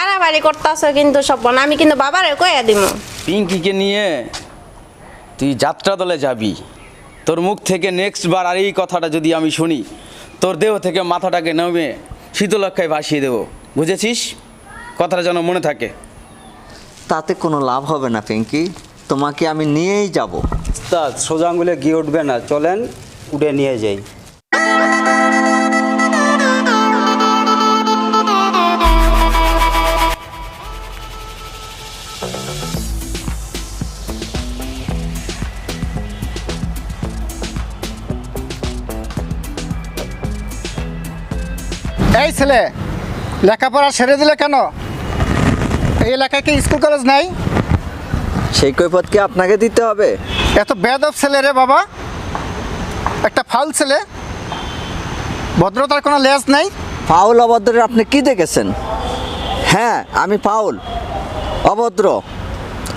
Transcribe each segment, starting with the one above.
বাড়াবাড়ি করতেছ কিন্তু সব আমি কিন্তু বাবারে কইয়া দিব পিঙ্কিকে নিয়ে তুই যাত্রা দলে যাবি। তোর মুখ থেকে নেক্সট বার আর এই কথাটা যদি আমি শুনি তোর দেহ থেকে মাথাটাকে নামে শীতলক্ষায় ভাসিয়ে দেবো। বুঝেছিস? কথাটা যেন মনে থাকে। তাতে কোনো লাভ হবে না পিঙ্কি। তোমাকে আমি নিয়েই যাব। তা সোজা আঙুলে গিয়ে উঠবে না। চলেন উঠে নিয়ে যাই। এই ছেলে লেখাপড়া ছেড়ে দিলে কেন? এই এলাকায় কি স্কুল কলেজ নাই? সেই কৈফত কি আপনাকে দিতে হবে? এত বেদব ছেলে রে বাবা। একটা ফাউল ছেলে। ভদ্রতার কোনো লেজ নাই। ফাউল অভদ্রের আপনি কি দেখেছেন? হ্যাঁ আমি ফাউল। অভদ্র।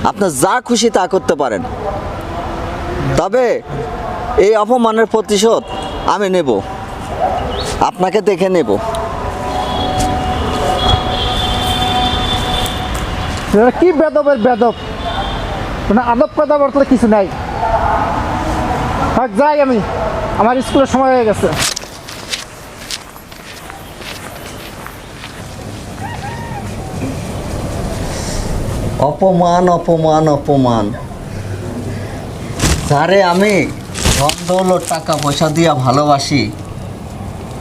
আপনার যা খুশি তা করতে পারেন। তবে এই অপমানের প্রতিশোধ আমি নেব। আপনাকে দেখে নেব। কি বেদবের বেদব? মানে আদব পেদব অর্থে কিছু নাই। যাই আমি, আমার স্কুলের সময় হয়ে গেছে। অপমান অপমান অপমান। যারে আমি ধন দৌলত টাকা পয়সা দিয়া ভালোবাসি,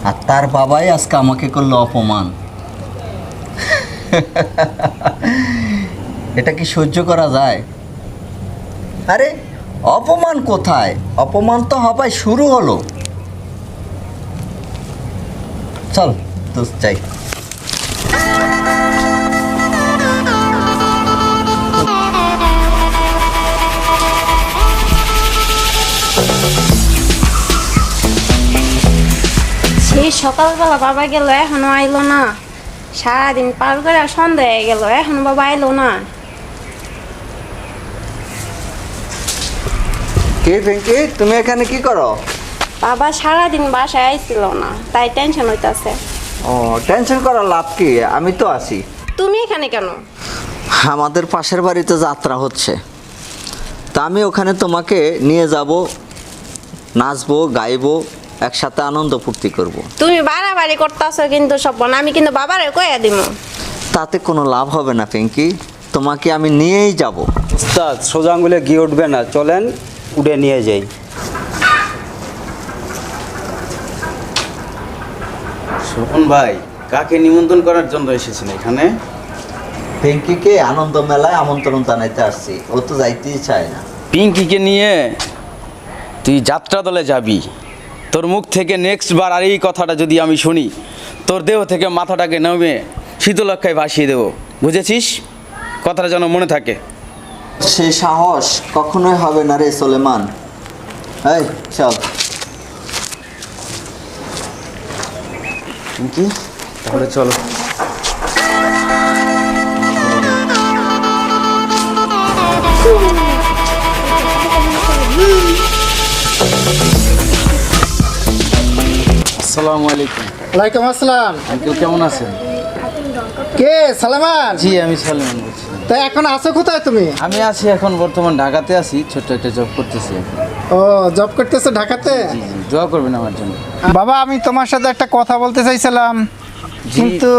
আর তার বাবাই আজকে আমাকে করল অপমান। এটা কি সহ্য করা যায়? আরে, অপমান কোথায়? অপমান তো হবাই শুরু হলো। চল, দোস্ত চাই সেই সকালবেলা বাবা গেল, এখনও আইলো না। সারাদিন পার করে সন্ধ্যা হয়ে গেল, এখনও বাবা আইলো না। কে ভেঙ্কি তুমি এখানে কি করো? বাবা সারাদিন বাসায় আইছিল না তাই টেনশন হইতাছে। ও টেনশন করার লাভ কি? আমি তো আছি। তুমি এখানে কেন? আমাদের পাশের বাড়িতে যাত্রা হচ্ছে। তা আমি ওখানে তোমাকে নিয়ে যাব নাচবো গাইবো একসাথে আনন্দ ফুর্তি করব। তুমি বাড়াবাড়ি করতেছ কিন্তু সব আমি কিন্তু বাবারে কইয়া দিব তাতে কোনো লাভ হবে না পিঙ্কি। তোমাকে আমি নিয়েই যাব। উস্তাদ সোজা আঙুলে গিয়ে উঠবে না চলেন। উঠে নিয়ে যাই। শোভন ভাই কাকে নিমন্ত্রণ করার জন্য এসেছেন এখানে? পিঙ্কিকে আনন্দ মেলায় আমন্ত্রণ জানাইতে আসছি। ও তো যাইতেই চায় না। পিঙ্কিকে নিয়ে তুই যাত্রা দলে যাবি। তোর মুখ থেকে নেক্সট বার আর এই কথাটা যদি আমি শুনি তোর দেহ থেকে মাথাটাকে নামে শীতলক্ষায় ভাসিয়ে দেবো। বুঝেছিস? কথাটা যেন মনে থাকে। সে সাহস কখনোই হবে না রে সোলেমান। এই চল। পিঙ্কি তাহলে চলো। আসসালামু আলাইকুম। ওয়ালাইকুম আসসালাম। আঙ্কেল কেমন আছেন? কে সালামান? জি আমি সালমান বলছি। তা এখন আছো কোথায় তুমি? আমি আছি এখন বর্তমান ঢাকাতে আছি ছোট্ট একটা জব করতেছি ও জব করতেছো ঢাকাতে? জি জি দোয়া করবেন আমার জন্য। বাবা আমি তোমার সাথে একটা কথা বলতে চাইছিলাম। কিন্তু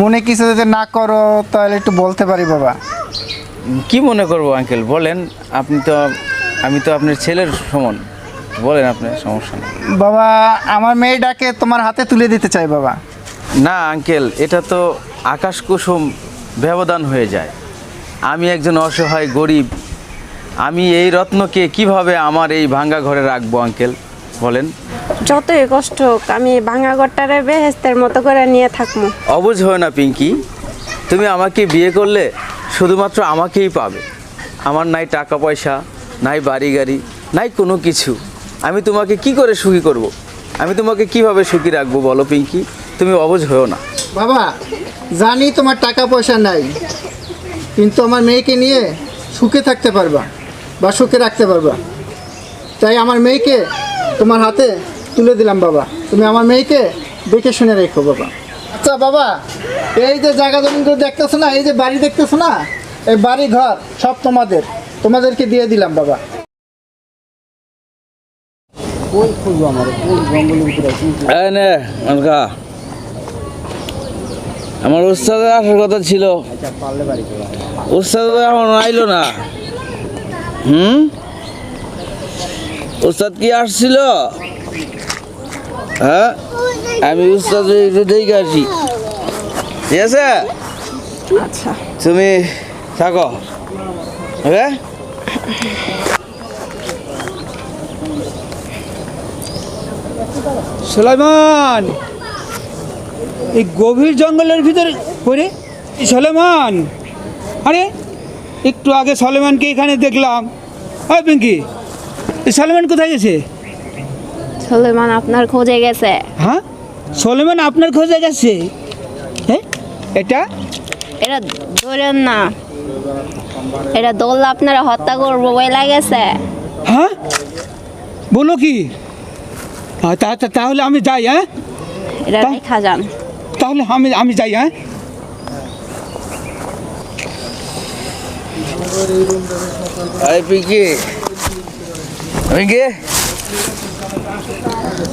মনে কিছু যদি না করো তাহলে একটু বলতে পারি বাবা। কি মনে করব আঙ্কেল বলেন আপনি তো আমি তো আপনার ছেলের সমান। বলেন আপনার সমস্যা নেই। বাবা আমার মেয়েটাকে তোমার হাতে তুলে দিতে চাই বাবা। না আঙ্কেল এটা তো আকাশ কুসুম ব্যবধান হয়ে যায়। আমি একজন অসহায় গরিব। আমি এই রত্নকে কীভাবে আমার এই ভাঙ্গা ঘরে রাখব আঙ্কেল? বলেন। যতই কষ্ট হোক আমি ভাঙা ঘরটারে বেহেস্তের মতো করে নিয়ে থাকব। অবুঝ হয় না পিঙ্কি। তুমি আমাকে বিয়ে করলে শুধুমাত্র আমাকেই পাবে। আমার নাই টাকা পয়সা নাই বাড়ি গাড়ি নাই কোনো কিছু। আমি তোমাকে কি করে সুখী করব। আমি তোমাকে কীভাবে সুখী রাখব বলো পিঙ্কি? তুমি অবুঝ হয়েও না। বাবা জানি তোমার টাকা পয়সা নাই কিন্তু আমার মেয়েকে নিয়ে সুখে থাকতে পারবা বা সুখে রাখতে পারবা। তাই আমার মেয়েকে তোমার হাতে তুলে দিলাম বাবা। তুমি আমার মেয়েকে দেখে শুনে রেখো বাবা। আচ্ছা বাবা এই যে জায়গা জমিগুলো দেখতেছো না এই যে বাড়ি দেখতেছো না এই বাড়ি ঘর সব তোমাদের তোমাদেরকে দিয়ে দিলাম বাবা। এই নে মানকা আমার উস্তাদের আসার কথা ছিল। উস্তাদ তো এখন আইলো না। হুম? উস্তাদ কি আসছিল? হ্যাঁ? আমি উস্তাদ একটু দেখে আসি। ঠিক আছে? আচ্ছা। তুমি থাকো। ওকে? সুলাইমান! এই গভীর জঙ্গলের ভিতরে এই সলেমান! আরে একটু আগে সলেমানকে এখানে দেখলাম। হয় পিঙ্কি সলেমান কোথায় গেছে? সলেমান আপনার খোঁজে গেছে। হ্যাঁ? সলেমান আপনার খোঁজে গেছে? হ্যাঁ? এটা? এটা ধরেন না। এটা দোল আপনারা হত্যা করব বলে গেছে। হ্যাঁ? বলো কি? তাহলে আমি যাই হ্যাঁ? এটা তাহলে আমি আমি যাই হ্যাঁ?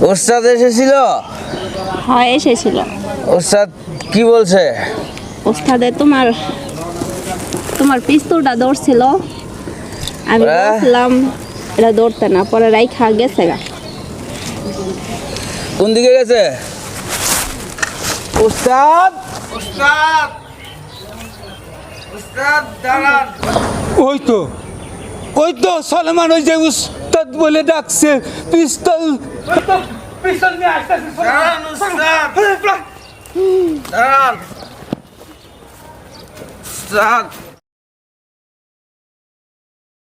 ওস্তাদ এসেছিল? হয় এসেছিল। ওস্তাদ কি বলছে? ওস্তাদে তোমার তোমার পিস্তলটা আমি। বলছিলাম এটা ধরতে না পরে রাইখা গেছে গা। কোন দিকে গেছে? ওস্তাদ ওস্তাদ ওস্তাদ দাঁড়ান। ওই তো ওই তো সলমান ওই যে উস্তাদ বলে ডাকছে পিস্তল। পিস্তল নিয়ে আসতেছে দাঁড়ান উস্তাদ। দাঁড়ান। ওস্তাদ